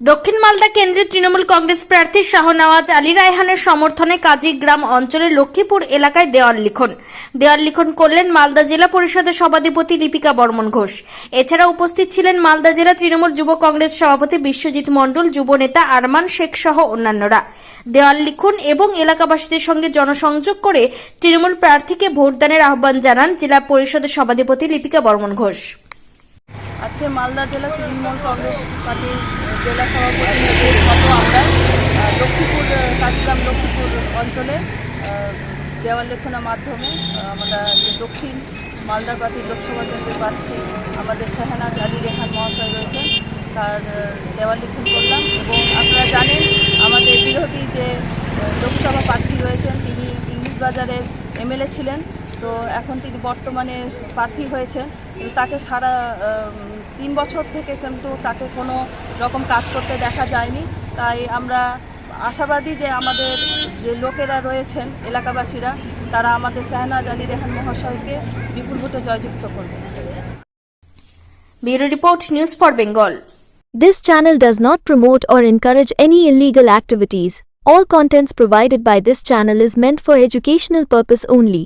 দক্ষিণ মালদা কেন্দ্রের তৃণমূল কংগ্রেস প্রার্থী শাহনওয়াজ আলী রায়হানের সমর্থনে কাজী গ্রাম অঞ্চলের লক্ষ্মীপুর এলাকায় দেওয়াল লিখন। দেওয়াল লিখন করলেন মালদা জেলা পরিষদের সভাধিপতি লিপিকা বর্মন ঘোষ। এছাড়া উপস্থিত ছিলেন মালদা জেলা তৃণমূল যুব কংগ্রেস সভাপতি বিশ্বজিৎ মণ্ডল, যুব নেতা আরমান শেখ সহ অন্যান্যরা। দেওয়াল লিখন এবং এলাকাবাসীদের সঙ্গে জনসংযোগ করে তৃণমূল প্রার্থীকে ভোটদানের আহ্বান জানান জেলা পরিষদের সভাধিপতি লিপিকা বর্মন ঘোষ। আজকে মালদা জেলা তৃণমূল কংগ্রেস পার্টির জেলা সভাপতি মতো আমরা। লক্ষ্মীপুর আহ, কাশিগ্রাম লক্ষ্মীপুর অঞ্চলে দেওয়াল লেখনের মাধ্যমে আমরা দক্ষিণ মালদা পার্টির লোকসভা কেন্দ্রের প্রার্থী আমাদের শাহানাজ আলী রেহান মহাশয় রয়েছে তার দেওয়াল লিখন করলাম এবং আপনারা জানেন আমাদের বিরোধী যে লোকসভা প্রার্থী রয়েছেন তিনি ইংলিশ বাজারের এমএলএ ছিলেন। তো এখন তিনি বর্তমানে প্রার্থী হয়েছেন কিন্তু তাকে সারা তিন বছর থেকে কিন্তু তাকে কোনো রকম কাজ করতে দেখা যায়নি তাই আমরা আশাবাদী যে আমাদের যে লোকেরা রয়েছেন এলাকাবাসীরা তারা আমাদের শাহনাজ আলী রেহান মহাশয়কে বিপুল ভোটে জয়যুক্ত করবে bureau report news for Bengal This channel does not promote or encourage any illegal activities. All contents provided by this channel is meant for educational purpose only.